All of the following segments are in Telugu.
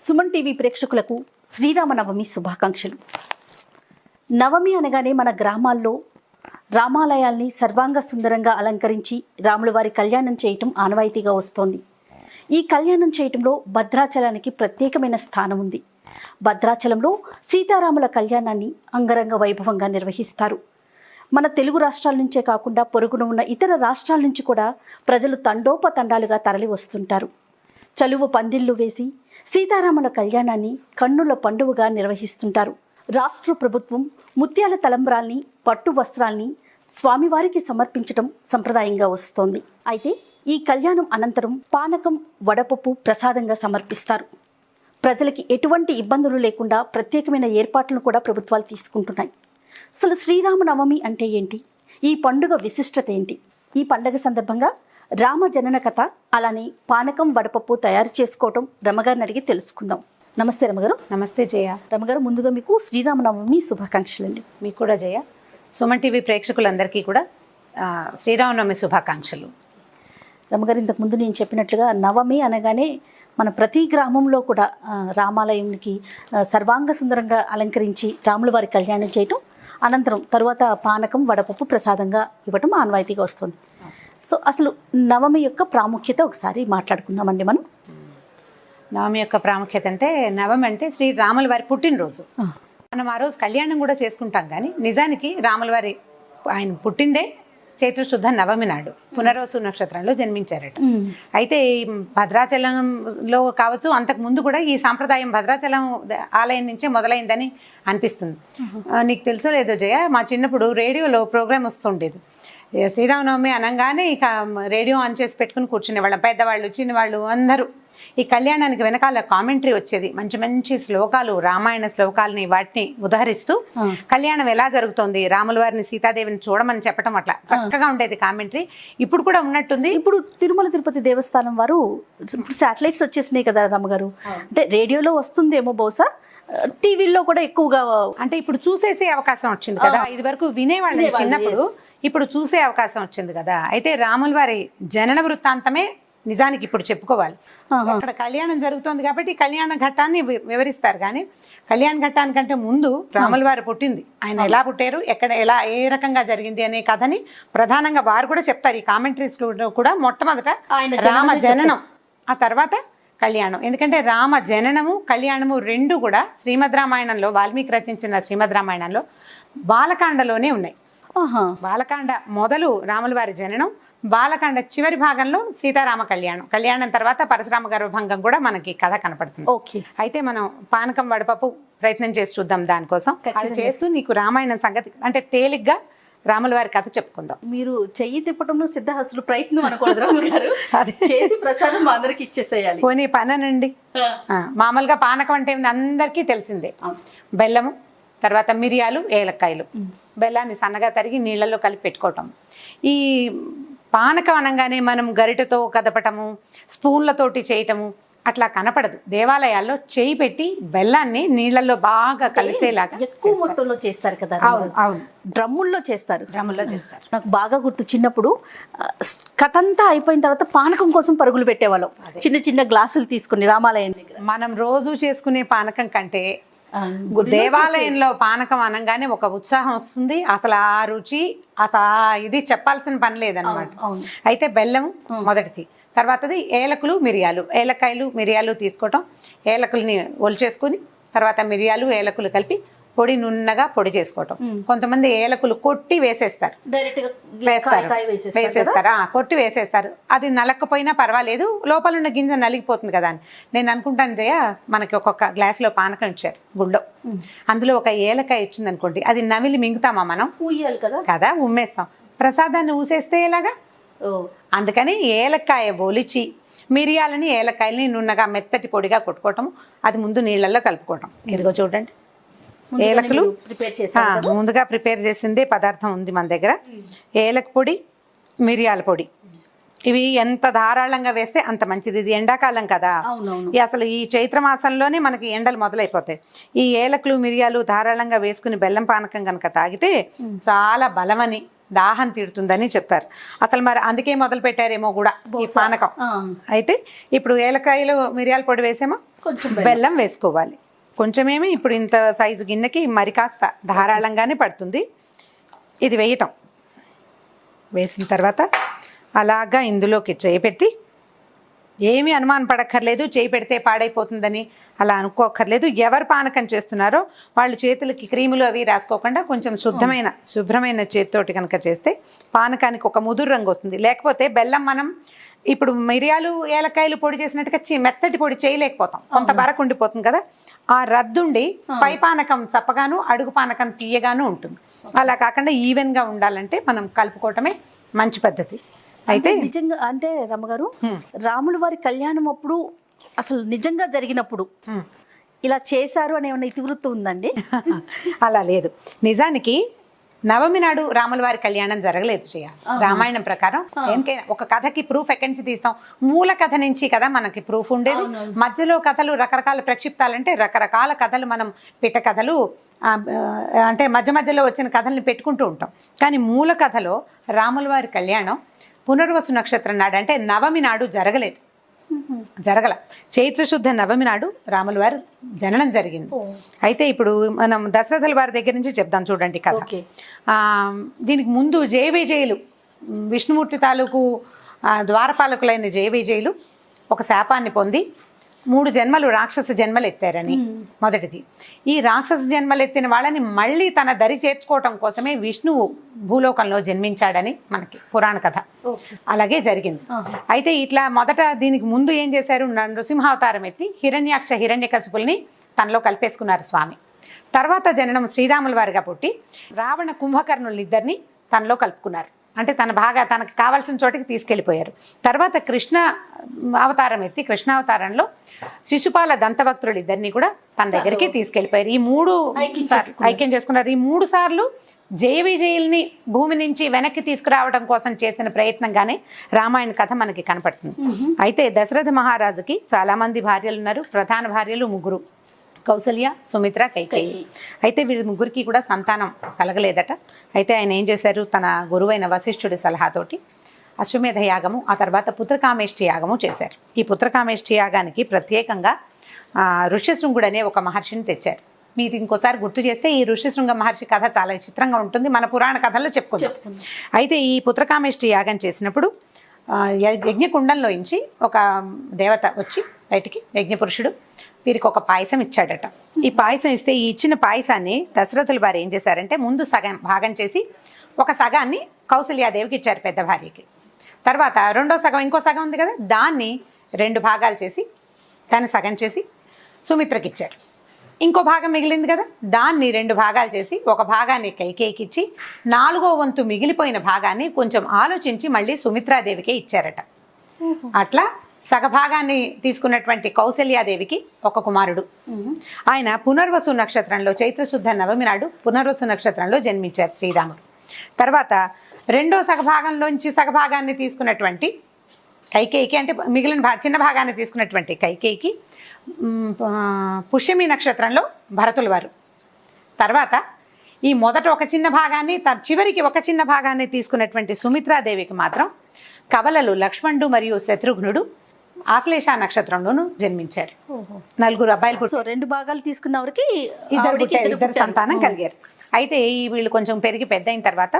సుమన్ టీవీ ప్రేక్షకులకు శ్రీరామనవమి శుభాకాంక్షలు. నవమి అనగానే మన గ్రామాల్లో రామాలయాల్ని సర్వాంగ సుందరంగా అలంకరించి రాముల వారి కళ్యాణం చేయటం ఆనవాయితీగా వస్తోంది. ఈ కళ్యాణం చేయటంలో భద్రాచలానికి ప్రత్యేకమైన స్థానం ఉంది. భద్రాచలంలో సీతారాముల కళ్యాణాన్ని అంగరంగ వైభవంగా నిర్వహిస్తారు. మన తెలుగు రాష్ట్రాల నుంచే కాకుండా పొరుగున ఉన్న ఇతర రాష్ట్రాల నుంచి కూడా ప్రజలు తండోపతండాలుగా తరలి వస్తుంటారు చలువ పందిళ్ళు వేసి సీతారాముల కళ్యాణాన్ని కన్నుల పండువగా నిర్వహిస్తుంటారు. రాష్ట్ర ప్రభుత్వం ముత్యాల తలంబ్రాల్ని పట్టు వస్త్రాల్ని స్వామివారికి సమర్పించడం సంప్రదాయంగా వస్తోంది. అయితే ఈ కళ్యాణం అనంతరం పానకం వడపప్పు ప్రసాదంగా సమర్పిస్తారు. ప్రజలకి ఎటువంటి ఇబ్బందులు లేకుండా ప్రత్యేకమైన ఏర్పాట్లను కూడా ప్రభుత్వాలు తీసుకుంటున్నాయి. అసలు శ్రీరామనవమి అంటే ఏంటి? ఈ పండుగ విశిష్టత ఏంటి? ఈ పండుగ సందర్భంగా రామ జనన కథ అలానే పానకం వడపప్పు తయారు చేసుకోవటం రమగారిని అడిగి తెలుసుకుందాం. నమస్తే రమగారు. నమస్తే జయ. రమగారు ముందుగా మీకు శ్రీరామనవమి శుభాకాంక్షలు అండి మీకు కూడా జయ. సుమన్ టీవీ ప్రేక్షకులందరికీ కూడా శ్రీరామనవమి శుభాకాంక్షలు. రమగారు ఇంతకు ముందు నేను చెప్పినట్లుగా నవమి అనగానే మన ప్రతి గ్రామంలో కూడా రామాలయంకి సర్వాంగ సుందరంగా అలంకరించి రాముల వారి కళ్యాణం చేయటం అనంతరం తరువాత పానకం వడపప్పు ప్రసాదంగా ఇవ్వటం ఆనవాయితీగా వస్తుంది. సో అసలు నవమి యొక్క ప్రాముఖ్యత ఒకసారి మాట్లాడుకుందామండి మనం. నవమి యొక్క ప్రాముఖ్యత అంటే నవమి అంటే శ్రీ రాముల వారి పుట్టినరోజు. మనం ఆ రోజు కళ్యాణం కూడా చేసుకుంటాం కానీ నిజానికి రాముల వారి ఆయన పుట్టిందే చైత్ర శుద్ధ నవమి నాడు. పునరోసు నక్షత్రంలో జన్మించారట. అయితే ఈ భద్రాచలంలో కావచ్చు అంతకు ముందు కూడా ఈ సాంప్రదాయం భద్రాచలం ఆలయం నుంచే మొదలైందని అనిపిస్తుంది. నీకు తెలుసో లేదో జయ మా చిన్నప్పుడు రేడియోలో ప్రోగ్రామ్ వస్తుండేది. శ్రీరామనవమి అనగానే ఇక రేడియో ఆన్ చేసి పెట్టుకుని కూర్చునేవాళ్ళం పెద్దవాళ్ళు చిన్న వాళ్ళు అందరూ. ఈ కళ్యాణానికి వెనకాల కామెంటరీ వచ్చేది. మంచి మంచి శ్లోకాలు రామాయణ శ్లోకాలని వాటిని ఉదహరిస్తూ కళ్యాణం ఎలా జరుగుతోంది? రాముల వారిని సీతాదేవిని చూడమని చెప్పడం అట్లా. చక్కగా ఉండేది కామెంటరీ. ఇప్పుడు కూడా ఉన్నట్టుంది. ఇప్పుడు తిరుమల తిరుపతి దేవస్థానం వారు ఇప్పుడు శాటిలైట్స్ వచ్చేసినాయి కదా రమ్మగారు. అంటే రేడియోలో వస్తుందేమో బహుశా టీవీల్లో కూడా ఎక్కువగా అంటే ఇప్పుడు చూసేసే అవకాశం వచ్చింది కదా. ఇది వరకు వినేవాళ్ళం, చిన్నప్పుడు. ఇప్పుడు చూసే అవకాశం వచ్చింది కదా. అయితే రాముల వారి జనన వృత్తాంతమే నిజానికి ఇప్పుడు చెప్పుకోవాలి. అక్కడ కళ్యాణం జరుగుతోంది కాబట్టి కళ్యాణ ఘట్టాన్ని వివరిస్తారు కానీ కళ్యాణ ఘట్టానికంటే ముందు రాముల వారు పుట్టింది. ఆయన ఎలా పుట్టారు ఎక్కడ ఎలా ఏ రకంగా జరిగింది అనే కథని ప్రధానంగా వారు కూడా చెప్తారు. ఈ కామెంటరీస్ కూడా మొట్టమొదట ఆయన రామ జననం ఆ తర్వాత కళ్యాణం. ఎందుకంటే రామ జననము కళ్యాణము రెండు కూడా శ్రీమద్ రామాయణంలో వాల్మీకి రచించిన శ్రీమద్ రామాయణంలో బాలకాండలోనే ఉన్నాయి. బాలకాండ మొదలు రాముల వారి జననం బాలకాండ చివరి భాగంలో సీతారామ కళ్యాణం. కళ్యాణం తర్వాత పరశురామ గర్భభంగం కూడా మనకి కథ కనపడుతుంది. ఓకే. అయితే మనం పానకం వడపప్పు ప్రయత్నం చేసి చూద్దాం దానికోసం. అది చేస్తూ నీకు రామాయణం సంగతి అంటే తేలిగ్గా రాముల వారి కథ చెప్పుకుందాం. మీరు చెయ్యి తిప్పడంలో సిద్ధహస్తులు ప్రయత్నం అనకూడదు రామగారు చేసి ప్రసాదం మా అందరికి ఇచ్చేసేయాలి. పోనీ పననండి. మామూలుగా పానకం అంటే అందరికీ తెలిసిందే. బెల్లము తర్వాత మిరియాలు ఏలక్కాయలు. బెల్లాన్ని సన్నగా తరిగి నీళ్ళల్లో కలిపి పెట్టుకోవటం. ఈ పానకం అనగానే మనం గరిటెతో కదపటము స్పూన్లతోటి చేయటము అట్లా కనపడదు. దేవాలయాల్లో చేయి పెట్టి బెల్లాన్ని నీళ్ళల్లో బాగా కలిసేలాగా ఎక్కువ మొత్తంలో చేస్తారు కదా అవును అవును. డ్రమ్ముల్లో చేస్తారు. డ్రమ్ముల్లో చేస్తారు. నాకు బాగా గుర్తు చిన్నప్పుడు కథ అంతా అయిపోయిన తర్వాత పానకం కోసం పరుగులు పెట్టేవాళ్ళం. చిన్న చిన్న గ్లాసులు తీసుకుని రామాలయం దగ్గర. మనం రోజు చేసుకునే పానకం కంటే దేవాలయంలో పానకం అనగానే ఒక ఉత్సాహం వస్తుంది. అసలు ఆ రుచి అసలు ఆ ఇది చెప్పాల్సిన పని లేదనమాట. అయితే బెల్లం మొదటిది. తర్వాతది ఏలకులు మిరియాలు. ఏలకాయలు మిరియాలు తీసుకోవటం. ఏలకుల్ని ఒలిచేసుకుని తర్వాత మిరియాలు ఏలకులు కలిపి పొడి నున్నగా పొడి చేసుకోవటం. కొంతమంది ఏలకులు కొట్టి వేసేస్తారు. వేస్తారు. వేసేస్తారు కొట్టి వేసేస్తారు. అది నలక్కపోయినా పర్వాలేదు లోపల ఉన్న గింజ నలిగిపోతుంది కదా అని. నేను అనుకుంటాను జయ మనకి ఒక్కొక్క గ్లాసులో పానకం ఇచ్చారు గుళ్ళో అందులో ఒక ఏలకాయ ఇచ్చింది అనుకోండి అది నమిలి మింగుతామా మనం? కదా? కదా ఉమ్మేస్తాం. ప్రసాదాన్ని ఊసేస్తే ఎలాగా? అందుకని ఏలక్కాయ ఒలిచి మిరియాలని ఏలకాయలని నున్నగా మెత్తటి పొడిగా కొట్టుకోవటం అది ముందు నీళ్ళల్లో కలుపుకోవటం. ఇదిగో చూడండి. ఏలకులు? ముందుగా ప్రిపేర్ చేసిందే పదార్థం ఉంది మన దగ్గర. ఏలక పొడి మిరియాల పొడి. ఇవి ఎంత ధారాళంగా వేస్తే అంత మంచిది. ఇది ఎండాకాలం కదా. అసలు ఈ చైత్ర మాసంలోనే మనకి ఎండలు మొదలైపోతాయి. ఈ ఏలకులు మిరియాలు ధారాళంగా వేసుకుని బెల్లం పానకం కనుక తాగితే చాలా బలమని దాహం తీరుతుందని చెప్తారు. అసలు మరి అందుకే మొదలు పెట్టారేమో కూడా ఈ పానకం. అయితే ఇప్పుడు ఏలకాయలు మిరియాల పొడి వేసామా? కొంచెం బెల్లం వేసుకోవాలి. కొంచెమేమి ఇప్పుడు ఇంత సైజు గిన్నెకి మరి కాస్త ధారాళంగానే పడుతుంది. ఇది వేయటం. వేసిన తర్వాత అలాగా ఇందులోకి చేయి పెట్టి ఏమీ అనుమానం పడక్కర్లేదు చేయి పెడితే పాడైపోతుందని అలా అనుకోక్కర్లేదు. ఎవరు పానకం చేస్తున్నారో వాళ్ళు చేతులకి క్రీములు అవి రాసుకోకుండా కొంచెం శుద్ధమైన శుభ్రమైన చేతితోటి కనుక చేస్తే పానకానికి ఒక ముదురు రంగు వస్తుంది. లేకపోతే బెల్లం మనం ఇప్పుడు మిరియాలు ఏలకాయలు పొడి చేసినట్టుగా చి- మెత్తటి పొడి చేయలేకపోతాం. కొంత బరకు ఉండిపోతుంది కదా. ఆ రద్దుండి పై పానకం చప్పగాను అడుగు పానకం తీయగాను ఉంటుంది. అలా కాకుండా ఈవెన్గా ఉండాలంటే మనం కలుపుకోవటమే మంచి పద్ధతి. అయితే నిజంగా అంటే రమ్మగారు రాముల వారి కళ్యాణం అప్పుడు అసలు నిజంగా జరిగినప్పుడు. ఇలా చేశారు అనే ఇతివృత్తం ఉందండి? అలా లేదు. నిజానికి నవమి నాడు రాముల వారి కళ్యాణం జరగలేదు చేయ రామాయణం ప్రకారం. దేనికైనా ఒక కథకి ప్రూఫ్ ఎక్కడి నుంచి తీస్తాం? మూల కథ నుంచి కదా మనకి ప్రూఫ్ ఉండేది. మధ్యలో కథలు రకరకాల ప్రక్షిప్తాలంటే రకరకాల కథలు మనం పిట్ట కథలు అంటే మధ్య మధ్యలో వచ్చిన కథల్ని పెట్టుకుంటూ ఉంటాం. కానీ మూల కథలో రాముల వారి కళ్యాణం పునర్వసు నక్షత్రం నాడు అంటే నవమి నాడు జరగలేదు. జరగల. చైత్ర శుద్ధ నవమి నాడు రాముల వారు జననం జరిగింది. అయితే ఇప్పుడు మనం దశరథుల వారి దగ్గర నుంచి చెప్దాం చూడండి కథ. దీనికి ముందు జయ విజయులు విష్ణుమూర్తి తాలూకు ద్వారపాలకులైన జయ విజయులు ఒక శాపాన్ని పొంది మూడు జన్మలు రాక్షస జన్మలు ఎత్తారని మొదటిది. ఈ రాక్షస జన్మలు ఎత్తిన వాళ్ళని మళ్ళీ తన దరి చేర్చుకోవటం కోసమే విష్ణువు భూలోకంలో జన్మించాడని మనకి పురాణ కథ. అలాగే జరిగింది. అయితే ఇట్లా మొదట దీనికి ముందు ఏం చేశారు? నృసింహావతారం ఎత్తి హిరణ్యాక్ష హిరణ్యకశిపుల్ని తనలో కలిపేసుకున్నారు స్వామి. తర్వాత జననం శ్రీరాముల వారిగా పుట్టి రావణ కుంభకర్ణులు ఇద్దరిని తనలో కలుపుకున్నారు. అంటే తన బాగా తనకు కావాల్సిన చోటికి తీసుకెళ్ళిపోయారు. తర్వాత కృష్ణ అవతారం ఎత్తి కృష్ణ అవతారంలో శిశుపాల దంతభక్తులు ఇద్దరిని కూడా తన దగ్గరికి తీసుకెళ్ళిపోయారు. ఈ మూడు ఐక్యం చేసుకున్నారు. ఈ మూడు సార్లు జయ విజయుల్ని భూమి నుంచి వెనక్కి తీసుకురావడం కోసం చేసిన ప్రయత్నంగానే రామాయణ కథ మనకి కనపడుతుంది. అయితే దశరథ మహారాజుకి చాలా మంది భార్యలు ఉన్నారు. ప్రధాన భార్యలు ముగ్గురు. కౌసల్య సుమిత్ర కైకేయి. అయితే వీళ్ళ ముగ్గురికి కూడా సంతానం కలగలేదట. అయితే ఆయన ఏం చేశారు? తన గురువైన వశిష్ఠుడి సలహాతోటి అశ్వమేధ యాగము ఆ తర్వాత పుత్రకామేష్టి యాగము చేశారు. ఈ పుత్రకామేష్టి యాగానికి ప్రత్యేకంగా ఆ, ఋష్యశృంగుడు అనే ఒక మహర్షిని తెచ్చారు. మీరు ఇంకోసారి గుర్తు చేస్తే ఈ ఋష్యశృంగ మహర్షి కథ చాలా విచిత్రంగా ఉంటుంది. మన పురాణ కథల్లో చెప్పుకుందాం. అయితే ఈ పుత్రకామేష్టి యాగం చేసినప్పుడు యజ్ఞకుండంలో నుంచి ఒక దేవత వచ్చి బయటికి యజ్ఞపురుషుడు వీరికి ఒక పాయసం ఇచ్చాడట. ఈ పాయసం ఇస్తే ఈ ఇచ్చిన పాయసాన్ని దశరథుల వారు ఏం చేశారంటే ముందు సగం భాగం చేసి ఒక సగాన్ని కౌసల్యాదేవికి ఇచ్చారు పెద్ద భార్యకి. తర్వాత రెండో సగం ఇంకో సగం ఉంది కదా దాన్ని రెండు భాగాలు చేసి దాన్ని సగం చేసి సుమిత్రకి ఇచ్చారు. ఇంకో భాగం మిగిలింది కదా దాన్ని రెండు భాగాలు చేసి ఒక భాగాన్ని కైకేయికి ఇచ్చి నాలుగో వంతు మిగిలిపోయిన భాగాన్ని కొంచెం ఆలోచించి మళ్ళీ సుమిత్రాదేవికే ఇచ్చారట. అట్లా సగభాగాన్ని తీసుకున్నటువంటి కౌసల్యాదేవికి ఒక కుమారుడు. ఆయన పునర్వసు నక్షత్రంలో చైత్రశుద్ధ నవమి నాడు పునర్వసు నక్షత్రంలో జన్మించారు శ్రీరాముడు. తర్వాత రెండో సగభాగంలోంచి సగభాగాన్ని తీసుకున్నటువంటి కైకేయికి అంటే మిగిలిన భా చిన్న భాగాన్ని తీసుకున్నటువంటి కైకేయికి పుష్యమి నక్షత్రంలో భరతుల వారు. తర్వాత ఈ మొదట ఒక చిన్న భాగాన్ని చివరికి ఒక చిన్న భాగాన్ని తీసుకున్నటువంటి సుమిత్రాదేవికి మాత్రం కవలలు లక్ష్మణుడు మరియు శత్రుఘ్నుడు ఆశ్లేష నక్షత్రంలోనూ జన్మించారు. నలుగురు అబ్బాయిలు. సో రెండు భాగాలు తీసుకున్న వరకు ఇద్దరు ఇద్దరు. సంతానం కలిగారు. అయితే ఈ వీళ్ళు కొంచెం పెరిగి పెద్ద అయిన తర్వాత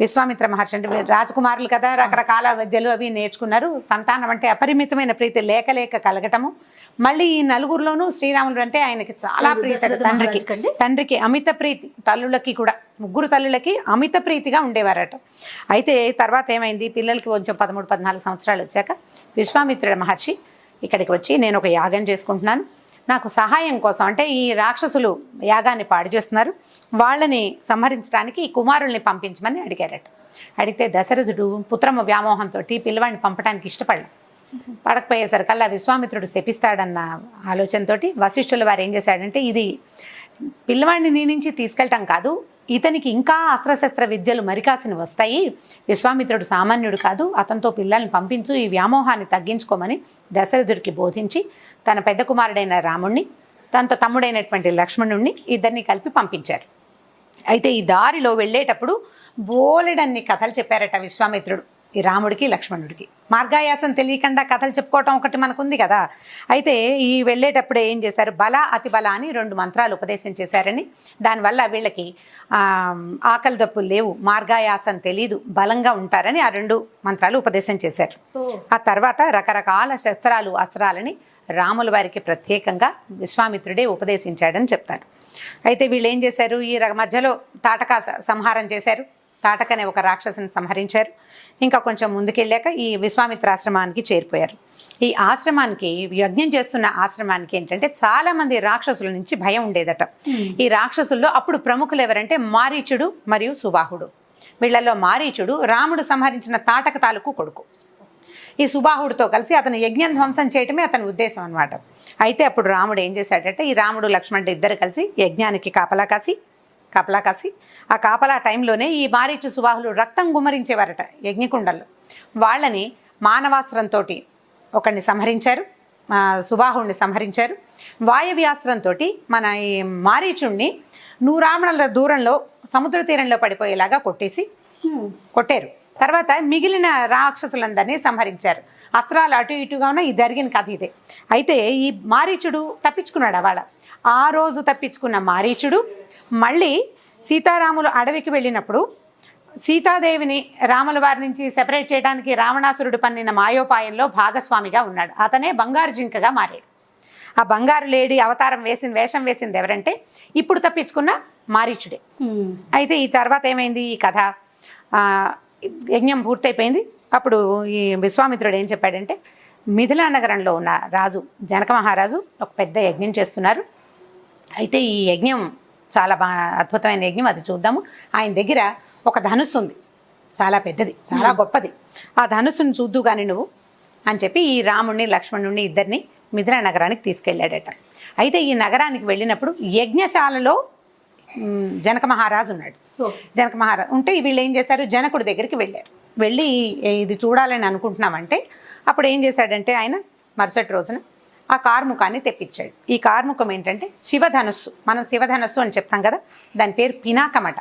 విశ్వామిత్ర మహర్షి అంటే రాజకుమారులు కదా రకరకాల విద్యలు అవి నేర్చుకున్నారు. సంతానం అంటే అపరిమితమైన ప్రీతి లేక లేక కలగటము. మళ్ళీ ఈ నలుగురిలోనూ శ్రీరాముడు అంటే ఆయనకి చాలా ప్రీతి తండ్రికి? తండ్రికి అమిత ప్రీతి తల్లులకి కూడా ముగ్గురు తల్లులకి అమిత ప్రీతిగా ఉండేవారట. అయితే తర్వాత ఏమైంది? పిల్లలకి కొంచెం పదమూడు పద్నాలుగు సంవత్సరాలు వచ్చాక విశ్వామిత్రుడు మహర్షి ఇక్కడికి వచ్చి నేను ఒక యాగం చేసుకుంటున్నాను. నాకు సహాయం కోసం అంటే ఈ రాక్షసులు యాగాన్ని పాడు చేస్తున్నారు. వాళ్ళని సంహరించడానికి ఈ కుమారుల్ని పంపించమని అడిగారట. అడిగితే దశరథుడు పుత్రమ వ్యామోహంతో పిల్లవాడిని పంపడానికి ఇష్టపడలేదు. పడకపోయేసరికల్లా విశ్వామిత్రుడు శపిస్తాడన్న ఆలోచనతోటి వశిష్ఠుల వారు ఏం చేశాడంటే ఇది పిల్లవాడిని నీ నుంచి తీసుకెళ్ళటం కాదు ఇతనికి ఇంకా అస్త్రశస్త్ర విద్యలు మరికాసిన వస్తాయి విశ్వామిత్రుడు సామాన్యుడు కాదు అతనితో పిల్లల్ని పంపించు ఈ వ్యామోహాన్ని తగ్గించుకోమని దశరథుడికి బోధించి తన పెద్ద కుమారుడైన రాముణ్ణి తనతో తమ్ముడైనటువంటి లక్ష్మణుణ్ణి ఇద్దరిని కలిపి పంపించారు. అయితే ఈ దారిలో వెళ్ళేటప్పుడు బోలెడన్ని కథలు చెప్పారట విశ్వామిత్రుడు. ఈ రాముడికి లక్ష్మణుడికి. మార్గాయాసం తెలియకుండా కథలు చెప్పుకోవటం ఒకటి మనకుంది కదా. అయితే ఈ వెళ్ళేటప్పుడు ఏం చేశారు? బల అతి బల అని రెండు మంత్రాలు ఉపదేశం చేశారని. దానివల్ల వీళ్ళకి ఆకలి దప్పులు లేవు. మార్గాయాసం తెలీదు. బలంగా ఉంటారని ఆ రెండు మంత్రాలు ఉపదేశం చేశారు. ఆ తర్వాత రకరకాల శస్త్రాలు అస్త్రాలని రాముల వారికి ప్రత్యేకంగా విశ్వామిత్రుడే ఉపదేశించాడని చెప్తారు. అయితే వీళ్ళు ఏం చేశారు? ఈ మధ్యలో తాటక సంహారం చేశారు. తాటక అనే ఒక రాక్షసుని సంహరించారు. ఇంకా కొంచెం ముందుకెళ్ళాక ఈ విశ్వామిత్ర ఆశ్రమానికి చేరిపోయారు. ఈ ఆశ్రమానికి యజ్ఞం చేస్తున్న ఆశ్రమానికి ఏంటంటే చాలా మంది రాక్షసుల నుంచి భయం ఉండేదట. ఈ రాక్షసుల్లో అప్పుడు ప్రముఖులు ఎవరంటే మారీచుడు మరియు సుబాహుడు. వీళ్ళల్లో మారీచుడు రాముడు సంహరించిన తాటక తాలూకు కొడుకు. ఈ సుబాహుడితో కలిసి అతను యజ్ఞం ధ్వంసం చేయటమే అతని ఉద్దేశం అనమాట అయితే అప్పుడు రాముడు ఏం చేశాడంటే ఈ రాముడు లక్ష్మణుడు ఇద్దరు కలిసి యజ్ఞానికి కాపలా కాసి కాపలా కాసి ఆ కాపలా టైంలోనే ఈ మారీచు సుబాహులు రక్తం గుమ్మరించేవారట యజ్ఞకుండల్లో. వాళ్ళని మానవాస్త్రంతో ఒకరిని సంహరించారు ఆ, సుబాహుడిని సంహరించారు. వాయవ్యాస్త్రంతో మన ఈ మారీచుణ్ణి నూరామణల దూరంలో సముద్ర తీరంలో పడిపోయేలాగా కొట్టేసి కొట్టారు. తర్వాత మిగిలిన రాక్షసులందరినీ సంహరించారు. అస్త్రాలు అటు ఇటుగా ఉన్న ఈ జరిగిన కథ ఇదే. అయితే ఈ మారీచుడు తప్పించుకున్నాడు అవాళ ఆ రోజు తప్పించుకున్న మారీచుడు మళ్ళీ సీతారాములు అడవికి వెళ్ళినప్పుడు సీతాదేవిని రాముల వారి నుంచి సెపరేట్ చేయడానికి రావణాసురుడు పన్నిన మాయోపాయంలో భాగస్వామిగా ఉన్నాడు. అతనే బంగారు జింకగా మారాడు. ఆ బంగారు లేడీ అవతారం వేసింది వేషం వేసింది ఎవరంటే ఇప్పుడు తప్పించుకున్న మారీచుడే. అయితే ఈ తర్వాత ఏమైంది? ఈ కథ యజ్ఞం పూర్తయిపోయింది. అప్పుడు ఈ విశ్వామిత్రుడు ఏం చెప్పాడంటే మిథిలా నగరంలో ఉన్న రాజు జనక మహారాజు ఒక పెద్ద యజ్ఞం చేస్తున్నారు. అయితే ఈ యజ్ఞం చాలా బా అద్భుతమైన యజ్ఞం. అది చూద్దాము. ఆయన దగ్గర ఒక ధనుస్సు ఉంది. చాలా పెద్దది చాలా గొప్పది. ఆ ధనుస్సును చూద్దు కానీ నువ్వు అని చెప్పి ఈ రాముణ్ణి లక్ష్మణుణ్ణి ఇద్దరిని మిథిలా నగరానికి తీసుకెళ్ళాడట. అయితే ఈ నగరానికి వెళ్ళినప్పుడు యజ్ఞశాలలో జనక మహారాజు ఉన్నాడు. జనక మహారాజు ఉంటే వీళ్ళు ఏం చేశారు? జనకుడి దగ్గరికి వెళ్ళారు. వెళ్ళి "ఏ, ఇది చూడాలని అనుకుంటున్నామంటే అప్పుడు ఏం చేశాడంటే ఆయన మరుసటి రోజున ఆ కార్ముకాన్ని తెప్పించాడు. ఈ కార్ముకం ఏంటంటే శివధనుస్సు. మనం శివధనుస్సు అని చెప్తాం కదా దాని పేరు పినాకమట.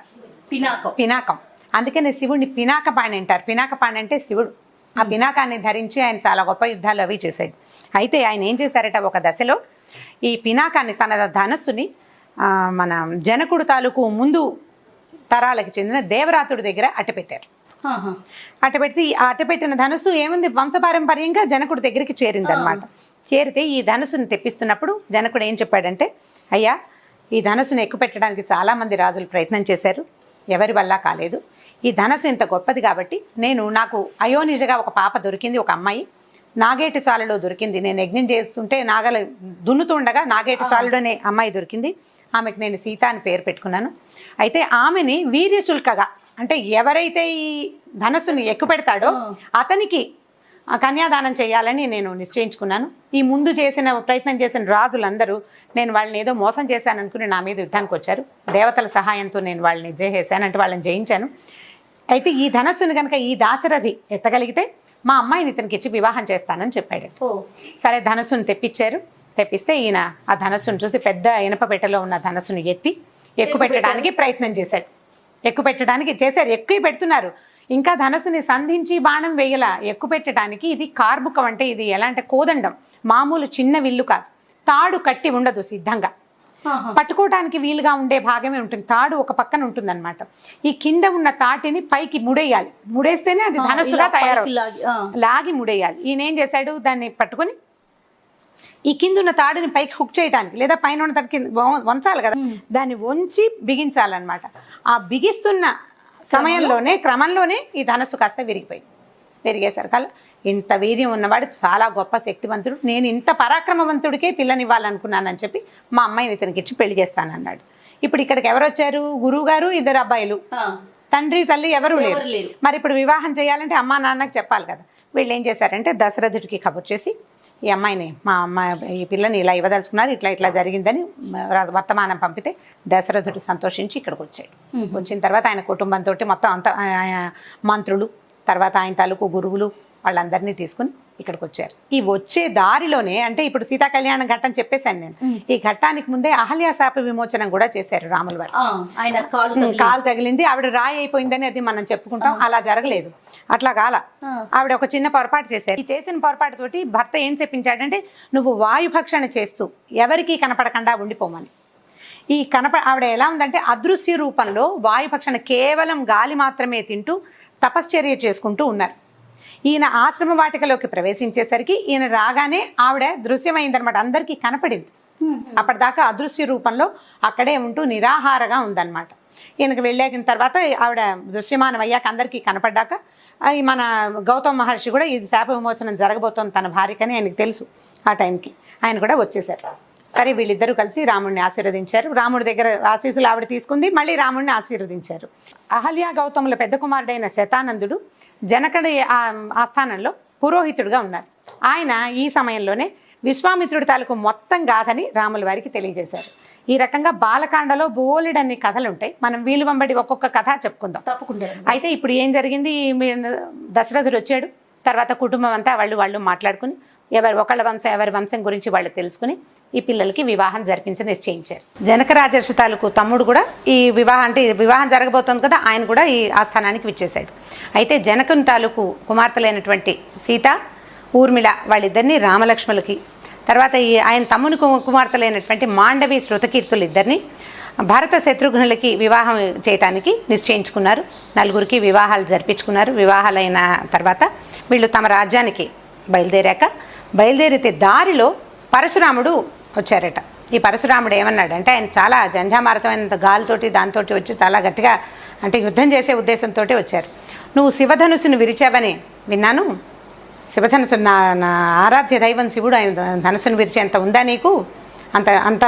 పినాకం. పినాకం. అందుకనే శివుడిని పినాకపాణి అంటారు. పినాకపాణి అంటే శివుడు. ఆ పినాకాన్ని ధరించి ఆయన చాలా గొప్ప యుద్ధాలు అవి చేశాడు. అయితే ఆయన ఏం చేశారట ఒక దశలో ఈ పినాకాన్ని తన ధనస్సుని మన జనకుడు తాలూకు ముందు తరాలకు చెందిన దేవరాతుడి దగ్గర అట్టపెట్టారు. ఆహా. అట్టపెట్టి ఆ అట్టపెట్టిన ధనుసు ఏముంది? వంశపారంపర్యంగా జనకుడి దగ్గరికి చేరింది అనమాట చేరితే ఈ ధనుసుని తెప్పిస్తున్నప్పుడు జనకుడు ఏం చెప్పాడంటే అయ్యా ఈ ధనుసును ఎక్కుపెట్టడానికి చాలామంది రాజులు ప్రయత్నం చేశారు. ఎవరి వల్ల కాలేదు. ఈ ధనస్సు ఇంత గొప్పది కాబట్టి నేను నాకు అయోనిజగా ఒక పాప దొరికింది ఒక అమ్మాయి. నాగేటు చాలులో దొరికింది. నేను యజ్ఞం చేస్తుంటే నాగల దున్నుతుండగా నాగేటు చాలుడు అనే అమ్మాయి దొరికింది. ఆమెకు నేను సీత అని పేరు పెట్టుకున్నాను. అయితే ఆమెని వీర్యచుల్కగా అంటే ఎవరైతే ఈ ధనస్సుని ఎక్కుపెడతాడో అతనికి కన్యాదానం చేయాలని నేను నిశ్చయించుకున్నాను. ఈ ముందు చేసిన ప్రయత్నం చేసిన రాజులందరూ నేను వాళ్ళని ఏదో మోసం చేశాను అనుకుని నా మీద యుద్ధానికి వచ్చారు. దేవతల సహాయంతో నేను వాళ్ళని జయించాను అంటే వాళ్ళని జయించాను. అయితే ఈ ధనస్సుని కనుక ఈ దాశరథి ఎత్తగలిగితే మా అమ్మాయిని ఇతనికి ఇచ్చి వివాహం చేస్తానని చెప్పాడు. సరే ధనస్సును తెప్పించారు. తెప్పిస్తే ఈయన ఆ ధనస్సును చూసి పెద్ద ఇనప పెట్టెలో ఉన్న ధనస్సును ఎత్తి ఎక్కువ పెట్టడానికి ప్రయత్నం చేశాడు. ఎక్కువ పెట్టడానికి చేశారు. ఎక్కువ పెడుతున్నారు. ఇంకా ధనస్సుని సంధించి బాణం వేయల ఎక్కువ పెట్టడానికి ఇది కార్ముకం అంటే ఇది ఎలా అంటే కోదండం. మామూలు చిన్న విల్లు కాదు. తాడు కట్టి ఉండదు సిద్ధంగా. ఆహా. పట్టుకోవడానికి వీలుగా ఉండే భాగమే ఉంటుంది. తాడు ఒక పక్కన ఉంటుందన్నమాట. ఈ కింద ఉన్న తాటిని పైకి ముడేయాలి. ముడేస్తేనే అది ధనస్సుగా తయారవుతుంది లాగి, ముడేయాలి. ఈయన ఏం చేశాడు? దాన్ని పట్టుకొని ఈ కింద ఉన్న తాడుని పైకి హుక్ చేయడానికి లేదా పైన ఉన్న తాడు కింద వంచాలి కదా. దాన్ని వంచి బిగించాలన్నమాట. ఆ బిగిస్తున్న సమయంలోనే క్రమంలోనే ఈ ధనస్సు కాస్త విరిగిపోయింది. విరిగేసరికల్లా ఇంత వీర్యం ఉన్నవాడు చాలా గొప్ప శక్తివంతుడు. నేను ఇంత పరాక్రమవంతుడికే పిల్లనివ్వాలనుకున్నానని చెప్పి మా అమ్మాయిని ఇతనికి ఇచ్చి పెళ్ళి చేస్తానన్నాడు. ఇప్పుడు ఇక్కడికి ఎవరు వచ్చారు గురువు గారు ఇద్దరు అబ్బాయిలు. తండ్రి తల్లి ఎవరు లేరు. మరి ఇప్పుడు వివాహం చేయాలంటే అమ్మా నాన్నకి చెప్పాలి కదా. వీళ్ళు ఏం చేశారంటే దశరథుడికి కబుర్ చేసి ఈ అమ్మాయిని మా అమ్మాయి ఈ పిల్లని ఇలా ఇవ్వదలుచుకున్నారు ఇట్లా ఇట్లా జరిగిందని వర్తమానం పంపితే దశరథుడు సంతోషించి ఇక్కడికి వచ్చాడు. వచ్చిన తర్వాత ఆయన కుటుంబంతో మొత్తం అంత మంత్రులు తర్వాత ఆయన తాలూకు గురువులు వాళ్ళందరినీ తీసుకుని ఇక్కడికి వచ్చారు ఈ వచ్చే దారిలోనే అంటే ఇప్పుడు సీతా కళ్యాణ ఘట్టం చెప్పేశాను నేను. ఈ ఘట్టానికి ముందే అహల్య శాప విమోచనం కూడా చేశారు రాముల వారు. ఆయన కాలు తగిలింది. ఆవిడ రాయి అయిపోయిందని అది మనం చెప్పుకుంటాం. అలా జరగలేదు. అట్లా కాల. ఆవిడ ఒక చిన్న పొరపాటు చేశారు. ఈ చేసిన పొరపాటు తోటి భర్త ఏం చెప్పించాడంటే నువ్వు వాయుభక్షణ చేస్తూ ఎవరికీ కనపడకుండా ఉండిపోమని. ఈ కనప ఆవిడ ఎలా ఉందంటే అదృశ్య రూపంలో వాయుభక్షణ కేవలం గాలి మాత్రమే తింటూ తపశ్చర్య చేసుకుంటూ ఉన్నారు. ఈయన ఆశ్రమ వాటికలోకి ప్రవేశించేసరికి ఈయన రాగానే ఆవిడ దృశ్యమైందనమాట అందరికీ కనపడింది. అప్పటిదాకా అదృశ్య రూపంలో అక్కడే ఉంటూ నిరాహారగా ఉందన్నమాట. ఈయనకు వెళ్ళాకిన తర్వాత ఆవిడ దృశ్యమానం అయ్యాక అందరికీ కనపడ్డాక మన గౌతమ్ మహర్షి కూడా ఇది శాప విమోచనం జరగబోతోంది తన భార్యకని ఆయనకు తెలుసు. ఆ టైంకి ఆయన కూడా వచ్చేసారు. సరే వీళ్ళిద్దరూ కలిసి రాముడిని ఆశీర్వదించారు. రాముడి దగ్గర ఆశీస్సులు ఆవిడ తీసుకుంది మళ్ళీ రాముడిని ఆశీర్వదించారు. అహల్య గౌతముల పెద్ద కుమారుడైన శతానందుడు జనకడి ఆస్థానంలో పురోహితుడుగా ఉన్నారు. ఆయన ఈ సమయంలోనే విశ్వామిత్రుడి తాలూకు మొత్తం గాథని రాముల వారికి తెలియజేశారు. ఈ రకంగా బాలకాండలో బోలెడన్ని కథలు ఉంటాయి మనం వీలు వెంబడి ఒక్కొక్క కథ చెప్పుకుందాం. తప్పకుండా. అయితే ఇప్పుడు ఏం జరిగింది? దశరథుడు వచ్చాడు. తర్వాత కుటుంబం అంతా వాళ్ళు వాళ్ళు మాట్లాడుకుని ఎవరి ఒకళ్ళ వంశం ఎవరి వంశం గురించి వాళ్ళు తెలుసుకుని ఈ పిల్లలకి వివాహం జరిపించి నిశ్చయించారు. జనక రాజర్షి తాలూకు తమ్ముడు కూడా ఈ వివాహం అంటే వివాహం జరగబోతోంది కదా ఆయన కూడా ఈ ఆస్థానానికి విచ్చేశాడు. అయితే జనకుని తాలూకు కుమార్తెలైనటువంటి సీత ఊర్మిళ వాళ్ళిద్దరిని రామలక్ష్మలకి తర్వాత ఈ ఆయన తమ్ముని కు- కుమార్తెలైనటువంటి మాండవి శృతకీర్తులు ఇద్దరిని భరత శత్రుఘ్నులకి వివాహం చేయటానికి నిశ్చయించుకున్నారు. నలుగురికి వివాహాలు జరిపించుకున్నారు. వివాహాలైన తర్వాత వీళ్ళు తమ రాజ్యానికి బయలుదేరాక బయలుదేరితే దారిలో పరశురాముడు వచ్చారట. ఈ పరశురాముడు ఏమన్నాడంటే ఆయన చాలా జంఝామారతమైన గాలితోటి దాంతోటి వచ్చి చాలా గట్టిగా అంటే యుద్ధం చేసే ఉద్దేశంతో వచ్చారు. నువ్వు శివధనుసుని విరిచావని విన్నాను. శివధనుసు నా నా ఆరాధ్య దైవం శివుడు ఆయన ధనుసును విరిచేంత ఉందా నీకు? అంత అంత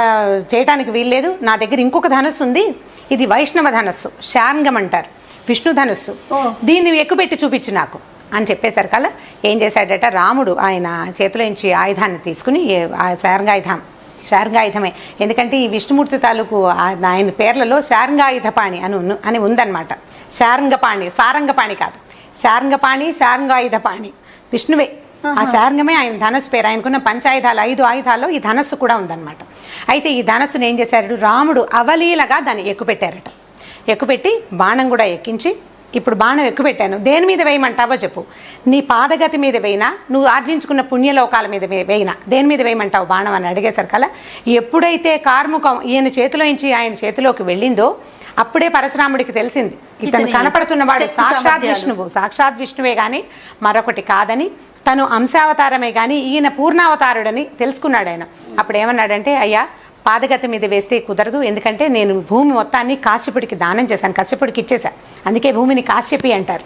చేయటానికి వీల్లేదు. నా దగ్గర ఇంకొక ధనుస్సు ఉంది. ఇది వైష్ణవ ధనస్సు. శార్ంగం అంటారు. విష్ణు ధనుస్సు. దీన్ని ఎక్కుపెట్టి చూపించు నాకు. అని చెప్పేసరి కల్లా ఏం చేశాడట? రాముడు ఆయన చేతిలోంచి ఆయుధాన్ని తీసుకుని శారంగాయుధం శారంగాయుధమే. ఎందుకంటే ఈ విష్ణుమూర్తి తాలూకు ఆయన పేర్లలో శారంగాయుధపాణి అని అని ఉందన్నమాట. శారంగపాణి సారంగపాణి కాదు. శారంగపాణి శారంగాయుధపాణి. విష్ణువే. ఆ శారంగమే ఆయన ధనస్సు పేరు. ఆయనకున్న పంచాయుధాలు ఐదు ఆయుధాల్లో ఈ ధనస్సు కూడా ఉందన్నమాట. అయితే ఈ ధనస్సును ఏం చేశారు? రాముడు అవలీలగా దాన్ని ఎక్కుపెట్టారట. ఎక్కుపెట్టి బాణం కూడా ఎక్కించి ఇప్పుడు బాణం ఎక్కుపెట్టాను దేని మీద వేయమంటావో చెప్పు. నీ పాదగతి మీద వేయినా నువ్వు ఆర్జించుకున్న పుణ్యలోకాల మీద వేయినా. దేని మీద వేయమంటావు బాణం అని అడిగేసరికల్లా ఎప్పుడైతే కార్ముకం ఈయన చేతిలోంచి ఆయన చేతిలోకి వెళ్ళిందో అప్పుడే పరశురాముడికి తెలిసింది. ఇతను కనపడుతున్నవాడు సాక్షాత్. విష్ణువు. సాక్షాత్ విష్ణువే కానీ మరొకటి కాదని తను అంశావతారమే కానీ ఈయన పూర్ణావతారుడని తెలుసుకున్నాడు ఆయన అప్పుడు ఏమన్నాడంటే అయ్యా పాదగతి మీద వేస్తే కుదరదు. ఎందుకంటే నేను భూమి మొత్తాన్ని కాశ్యపుడికి దానం చేశాను. కశ్యపుడికి ఇచ్చేశాను అందుకే భూమిని కాశ్యపి అంటారు.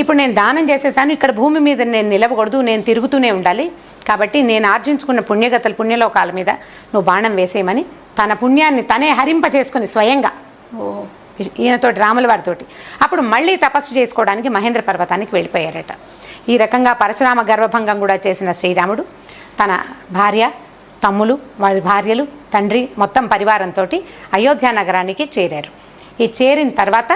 ఇప్పుడు నేను దానం చేసేసాను ఇక్కడ భూమి మీద నేను నిలవకూడదు. నేను తిరుగుతూనే ఉండాలి. కాబట్టి నేను ఆర్జించుకున్న పుణ్యగతలు పుణ్యలోకాల మీద నువ్వు బాణం వేసేయమని తన పుణ్యాన్ని తనే హరింప చేసుకుని స్వయంగా ఈయనతోటి రాముల వారితోటి. అప్పుడు మళ్ళీ తపస్సు చేసుకోవడానికి మహేంద్ర పర్వతానికి వెళ్ళిపోయారట. ఈ రకంగా పరశురామ గర్వభంగం కూడా చేసిన శ్రీరాముడు తన భార్య తమ్ములు వారి భార్యలు తండ్రి మొత్తం పరివారంతో అయోధ్య నగరానికి చేరారు. ఈ చేరిన తర్వాత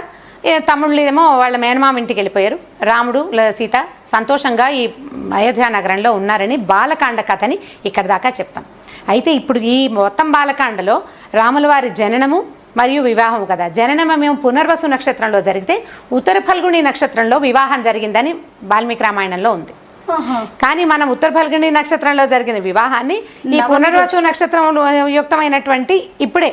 తమ్ముళ్ళు ఏమో వాళ్ళ మేనమామ ఇంటికి వెళ్ళిపోయారు. రాముడు లేదా సీత సంతోషంగా ఈ అయోధ్య నగరంలో ఉన్నారని బాలకాండ కథని ఇక్కడ దాకా చెప్తాం. అయితే ఇప్పుడు ఈ మొత్తం బాలకాండలో రాముల వారి జననము మరియు వివాహం కదా. జననమేమో పునర్వసు నక్షత్రంలో జరిగితే ఉత్తర ఫల్గుణి నక్షత్రంలో వివాహం జరిగిందని వాల్మీకి రామాయణంలో ఉంది. కానీ మనం ఉత్తర ఫల్గుణి నక్షత్రంలో జరిగిన వివాహాన్ని ఈ పునర్వసు నక్షత్రం యుక్తమైనటువంటి ఇప్పుడే.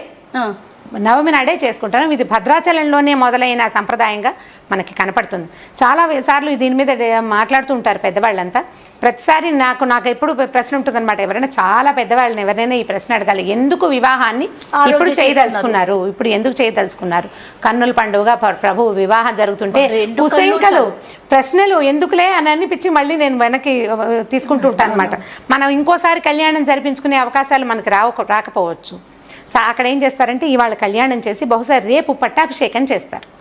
నవమి నాడే చేసుకుంటాం ఇది భద్రాచలంలోనే మొదలైన సంప్రదాయంగా మనకి కనపడుతుంది. చాలా సార్లు దీని మీద మాట్లాడుతూ ఉంటారు పెద్దవాళ్ళంతా. ప్రతిసారి నాకు నాకు ఎప్పుడు ప్రశ్న ఉంటుందన్నమాట. ఎవరైనా చాలా పెద్దవాళ్ళని ఎవరైనా ఈ ప్రశ్న అడగాలి. ఎందుకు వివాహాన్ని ఇప్పుడు. చేయదలుచుకున్నారు? ఇప్పుడు ఎందుకు చేయదలుచుకున్నారు? కన్నుల పండుగ ప్ర- ప్రభు వివాహం జరుగుతుంటే ఉసైంకలు ప్రశ్నలు ఎందుకులే అని అనిపించి మళ్ళీ నేను వెనక్కి తీసుకుంటూ ఉంటాను అనమాట మనం ఇంకోసారి కళ్యాణం జరిపించుకునే అవకాశాలు మనకి రావ రాకపోవచ్చు. అక్కడ ఏం చేస్తారంటే ఇవాళ కళ్యాణం చేసి బహుశా రేపు పట్టాభిషేకం చేస్తారు.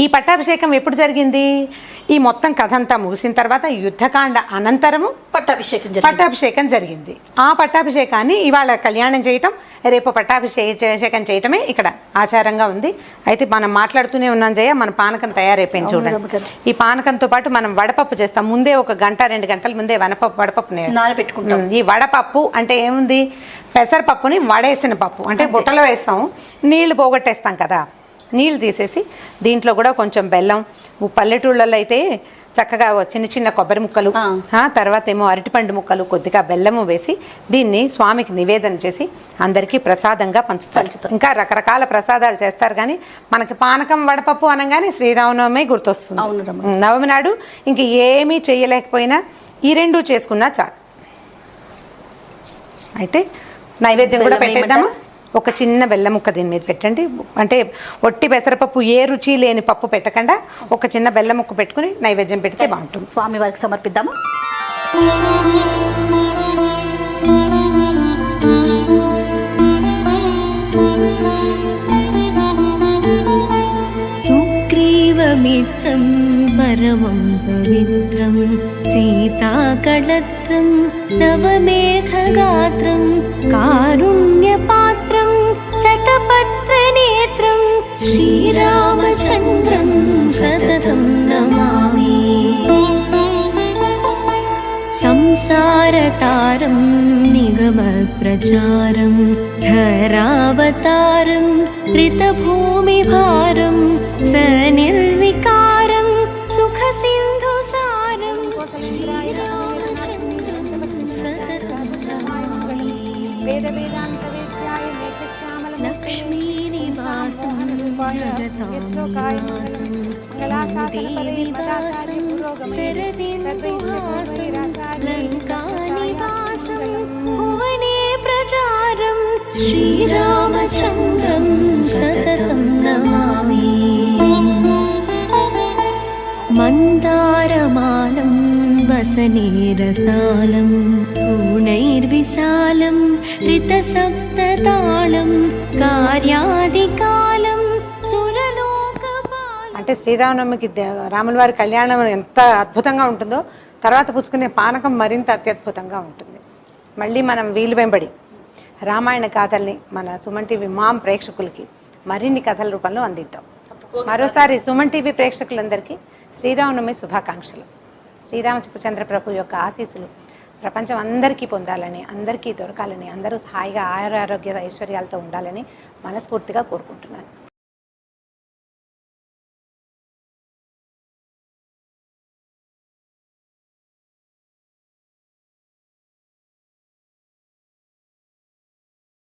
ఈ పట్టాభిషేకం ఎప్పుడు జరిగింది? ఈ మొత్తం కథ అంతా ముగిసిన తర్వాత యుద్ధకాండ అనంతరము పట్టాభిషేకం పట్టాభిషేకం జరిగింది. ఆ పట్టాభిషేకాన్ని ఇవాళ కళ్యాణం చేయటం రేపు పట్టాభిషేకం చేయటమే ఇక్కడ ఆచారంగా ఉంది. అయితే మనం మాట్లాడుతూనే ఉన్నాం జయ మన పానకం తయారైపోయింది చూడండి. ఈ పానకంతో పాటు మనం వడపప్పు చేస్తాం. ముందే ఒక గంట రెండు గంటల ముందే వనపప్పు వడపప్పు నానబెట్టుకుంటాం. ఈ వడపప్పు అంటే ఏముంది? పెసరపప్పుని వడేసిన పప్పు. అంటే బుట్టలో వేస్తాం. నీళ్ళు పోగొట్టేస్తాం కదా. నీళ్ళు తీసేసి దీంట్లో కూడా కొంచెం బెల్లం పల్లెటూళ్ళల్లో అయితే చక్కగా చిన్న చిన్న కొబ్బరి ముక్కలు తర్వాత ఏమో అరటిపండు ముక్కలు కొద్దిగా బెల్లము వేసి దీన్ని స్వామికి నివేదన చేసి అందరికీ ప్రసాదంగా పంచుతారు. ఇంకా రకరకాల ప్రసాదాలు చేస్తారు. కానీ మనకి పానకం వడపప్పు అనగానే శ్రీరామనవమి గుర్తొస్తుంది. నవమి నాడు ఇంక ఏమీ చేయలేకపోయినా ఈ రెండు చేసుకున్నా చాలు. అయితే నైవేద్యం కూడా పెట్టేద్దామా? ఒక చిన్న బెల్లం ముక్క దీని మీద పెట్టండి. అంటే ఒట్టి పెసరపప్పు ఏ రుచి లేని పప్పు పెట్టకుండా ఒక చిన్న బెల్లం ముక్క పెట్టుకుని నైవేద్యం పెడితే బాగుంటుంది. స్వామి వారికి సమర్పిద్దాము? మిత్రం పరమం పవిత్రం సీతాకళత్రం నవమేఘగాత్రం కారుణ్య श्रीरामचन्द्रं सततं नमामि। संसारतारं निगमप्रचारं धरावतारं ऋतभूमिभारं सनिर्विकारं वसनेरसालं पूर्णैर्विशालं ऋतसप्ततालं कार्यादिकालं सुरलोकपालं అంటే శ్రీరామనవమికి దే- రాముల వారి కళ్యాణం ఎంత అద్భుతంగా ఉంటుందో తర్వాత పుచ్చుకునే పానకం మరింత అత్యద్భుతంగా ఉంటుంది మళ్ళీ మనం వీలు వెంబడి రామాయణ గాథల్ని మన సుమన్ టీవీ మామ్ ప్రేక్షకులకి మరిన్ని కథల రూపంలో అందిద్దాం మరోసారి సుమన్ టీవీ ప్రేక్షకులందరికీ శ్రీరామనవమి శుభాకాంక్షలు శ్రీరామచంద్ర ప్రభు యొక్క ఆశీస్సులు ప్రపంచం అందరికీ పొందాలని అందరికీ దొరకాలని అందరూ హాయిగా ఆయుర ఆరోగ్య ఐశ్వర్యాలతో ఉండాలని మనస్ఫూర్తిగా కోరుకుంటున్నాను.